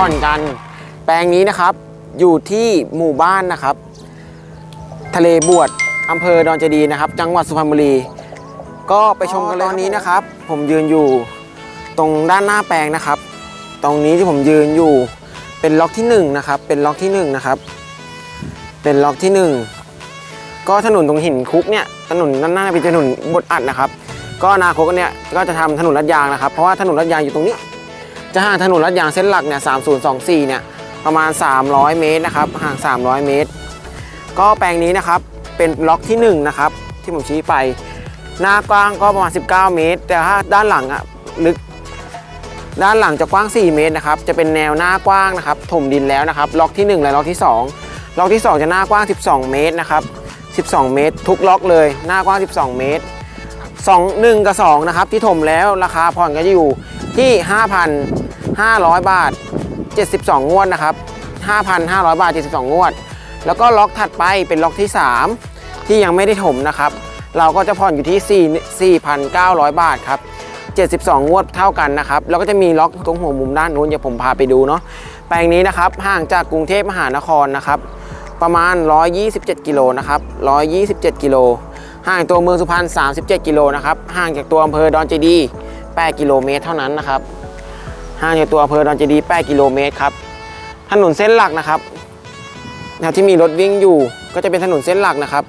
ผ่อนกัน แปลงนี้นะครับ อยู่ที่หมู่บ้านนะครับ ทะเลบวชอำเภอดอนเจดีนะครับ จังหวัดสุพรรณบุรี ก็ไปชมกันเลยตอนนี้นะครับ ผมยืนอยู่ตรงด้านหน้าแปลงนะครับ ตรงนี้ที่ผมยืนอยู่เป็นล็อกที่หนึ่งนะครับ เป็นล็อกที่หนึ่งนะครับ เป็นล็อกที่หนึ่งก็ถนนตรงหินคุกเนี่ย ถนนด้านหน้าเป็นถนนบดอัดนะครับ ก็นาคตเนี่ยก็จะทำถนนลาดยางนะครับ เพราะว่าถนนลาดยางอยู่ตรงนี้ จะห่างถนนลาดยางเส้นหลักเนี่ย3024 เนี่ยประมาณ 300 เมตรนะครับห่าง 300 เมตร ก็แปลงนี้นะครับเป็นล็อกที่หนึ่งนะครับที่ผมชี้ไป หน้ากว้างก็ประมาณ 19 เมตร แต่ถ้าด้านหลังอะลึกด้านหลังจะกว้าง 4 เมตรนะครับจะเป็นแนวหน้ากว้างนะครับถมดินแล้วนะครับล็อกที่ 1 และล็อกที่ 2 ล็อกที่ 2 จะหน้ากว้าง 12 เมตรนะครับ12 เมตร ทุกล็อกเลยหน้ากว้าง 12 เมตร 2 1 กับ 2 นะครับ ที่ถมแล้วราคาผ่อนก็จะอยู่ที่ 500 บาท 72 งวดนะครับ 5,500 บาท 72 งวด แล้วก็ล็อกถัดไปเป็นล็อกที่ 3 ที่ยังไม่ได้ถมนะครับ เราก็จะผ่อนอยู่ที่ 4 4,900 บาทครับ 72 งวดเท่ากันนะครับ แล้วก็จะมีล็อกตรงหัวมุมด้านนู้นเดี๋ยวผมพาไปดูเนาะ แปลงนี้นะครับ ห่างจากกรุงเทพมหานครนะครับ ประมาณ 127 กิโลนะครับ 127 กิโล ห่างตัวเมืองสุพรรณ 37 กิโลนะครับ ห่างจากตัวอำเภอดอนเจดีย์8กิโลเมตรเท่านั้นนะครับ ห่างจากตัวอำเภอดอนเจดีย์8กิโลเมตรครับถนนเส้นหลักนะครับแนวที่มีรถวิ่งอยู่ก็จะเป็นถนนเส้นหลักนะครับ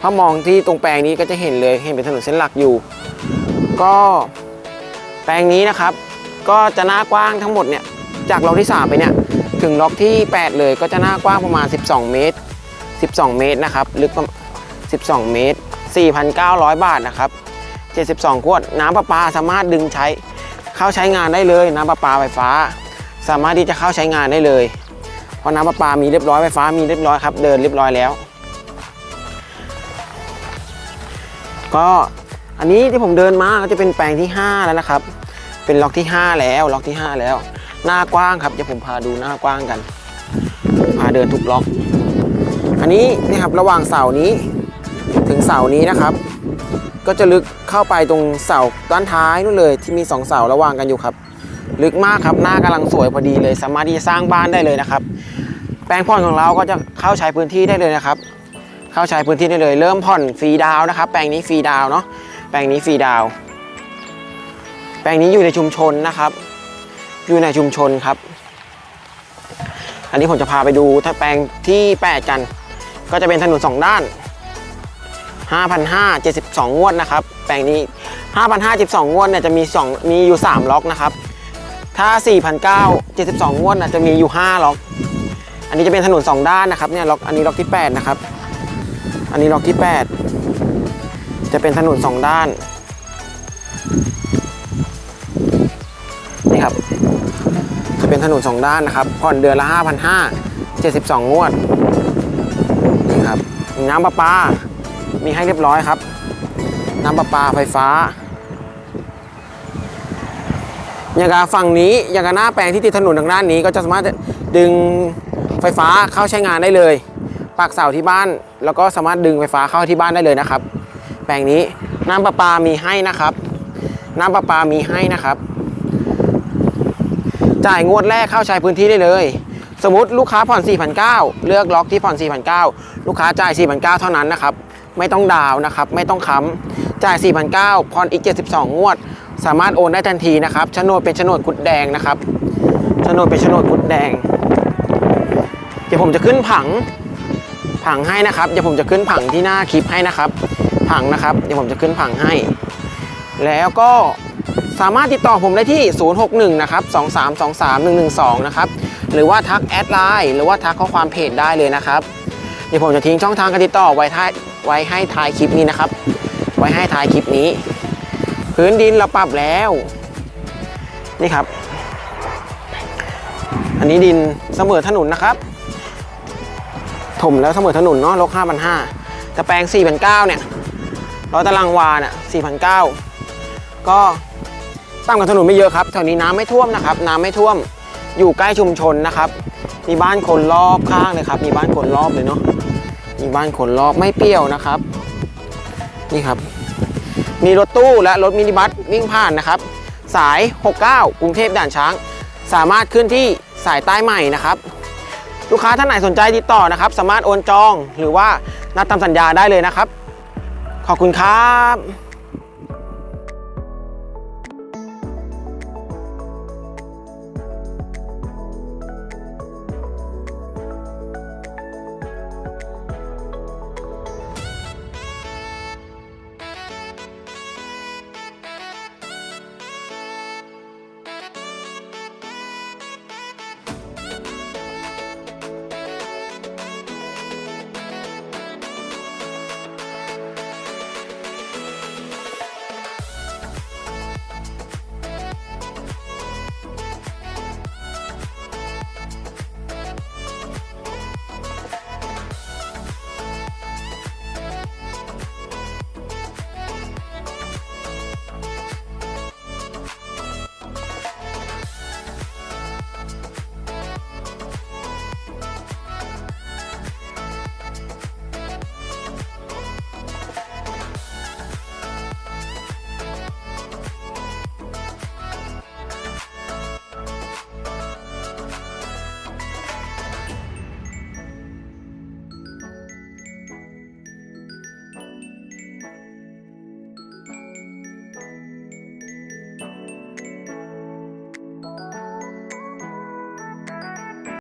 ถ้ามองที่ตรงแปลงนี้ก็จะเห็นเลยเห็นเป็นถนนเส้นหลักอยู่ ก็แปลงนี้นะครับ ก็จะหน้ากว้างทั้งหมดเนี่ยจากล็อกที่ 3 ไปเนี่ยถึงล็อกที่ 8 เลยก็จะหน้ากว้างประมาณ 12 เมตร 12 เมตรนะครับลึกประมาณ12 เมตร 4,900 บาทนะครับ 72ขวดน้ำประปาสามารถดึงใช้ เข้าใช้งานได้เลยน้ำประปาไฟฟ้า สามารถที่จะเข้าใช้งานได้เลย เพราะน้ำประปามีเรียบร้อยไฟฟ้ามีเรียบร้อยครับ เดินเรียบร้อยแล้ว ก็อันนี้ที่ผมเดินมาก็จะเป็นแปลงที่ 5 แล้วนะครับ เป็นล็อกที่ 5 แล้วล็อกที่ 5 แล้ว หน้ากว้างครับเดี๋ยวผมพาดูหน้ากว้างกันพาเดินทุกล็อก อันนี้นี่ครับระหว่างเสานี้ถึงเสานี้นะครับ ก็จะลึกเข้าไปตรงเสาด้านท้ายนู่นเลยที่มีสองเสาระหว่างกันอยู่ครับ ลึกมากครับหน้ากำลังสวยพอดีเลย สามารถที่จะสร้างบ้านได้เลยนะครับ แปลงผ่อนของเราก็จะเข้าใช้พื้นที่ได้เลยนะครับ เข้าใช้พื้นที่ได้เลย เริ่มผ่อนฟรีดาวนะครับ แปลงนี้ฟรีดาวเนาะแปลงนี้ฟรีดาว แปลงนี้อยู่ในชุมชนนะครับ อยู่ในชุมชนครับ อันนี้ผมจะพาไปดูถ้าแปลงที่ 8 กัน ก็จะเป็นถนนสองด้าน 5,572 งวดนะครับ แปลงนี้ 5,572 งวดเนี่ยจะมี2มีอยู่ 3 ล็อกนะครับ ถ้า 4,972 งวดน่ะจะมีอยู่ 5 ล็อก อันนี้จะเป็นถนน 2 ด้านนะครับ เนี่ยล็อก อันนี้ล็อกที่ 8 นะครับ อันนี้ล็อกที่ 8 จะเป็นถนน 2 ด้าน นี่ครับ จะเป็นถนน 2 ด้านนะครับ ผ่อนเดือนละ 5,572 งวด นี่ครับ น้ำประปา มีให้เรียบร้อยครับ น้ำประปาไฟฟ้า อย่างกับฝั่งนี้อย่างกับหน้าแปลงที่ติดถนนทางด้านนี้ ก็จะสามารถดึงไฟฟ้าเข้าใช้งานได้เลยปักเสาที่บ้าน แล้วก็สามารถดึงไฟฟ้าเข้าที่บ้านได้เลยนะครับ แปลงนี้น้ำประปามีให้นะครับ น้ำประปามีให้นะครับ จ่ายงวดแรกเข้าใช้พื้นที่ได้เลย สมมติลูกค้าผ่อน 4,900 เลือกล็อกที่ผ่อน 4,900 ลูกค้าจ่าย 4,900 เท่านั้นนะครับ ไม่ต้องดาวนะครับ ไม่ต้องค้ำจ่าย 4,900ผ่อนอีก 72 งวด สามารถโอนได้ทันทีนะครับโฉนดเป็นโฉนดกุดแดงนะครับโฉนดเป็นโฉนดกุดแดง เดี๋ยวผมจะขึ้นผังผังให้นะครับ เดี๋ยวผมจะขึ้นผังที่หน้าคลิปให้นะครับ ผังนะครับ เดี๋ยวผมจะขึ้นผังให้ แล้วก็สามารถติดต่อผมได้ที่ 061 นะครับ 2323 112 นะครับ หรือว่าทักแอดไลน์ หรือว่าทักข้อความเพจได้เลยนะครับ เดี๋ยวผมจะทิ้งช่องทางการติดต่อไว้ท้ายไว้ให้ท้ายคลิปนี้นะครับ ไว้ให้ท้ายคลิปนี้ พื้นดินเราปรับแล้ว นี่ครับ อันนี้ดินเสมอถนนนะครับ ถมแล้วเสมอถนนเนาะลก5,500แต่แปลง4,900เนี่ยร้อยตารางวาเนี่ย4,900ก็ตั้งกับถนนไม่เยอะครับแถวนี้น้ำไม่ท่วมนะครับ น้ำไม่ท่วมอยู่ใกล้ชุมชนนะครับ มีบ้านคนรอบข้างเลยครับ มีบ้านคนรอบเลยเนาะ มีบ้านขนรอบไม่เปรี้ยวนะครับ นี่ครับ มีรถตู้และรถมินิบัสวิ่งผ่านนะครับ สาย 69 กรุงเทพด่านช้าง สามารถขึ้นที่สายใต้ใหม่นะครับ ลูกค้าท่านไหนสนใจติดต่อนะครับ สามารถโอนจองหรือว่านัดทำสัญญาได้เลยนะครับ ขอบคุณครับ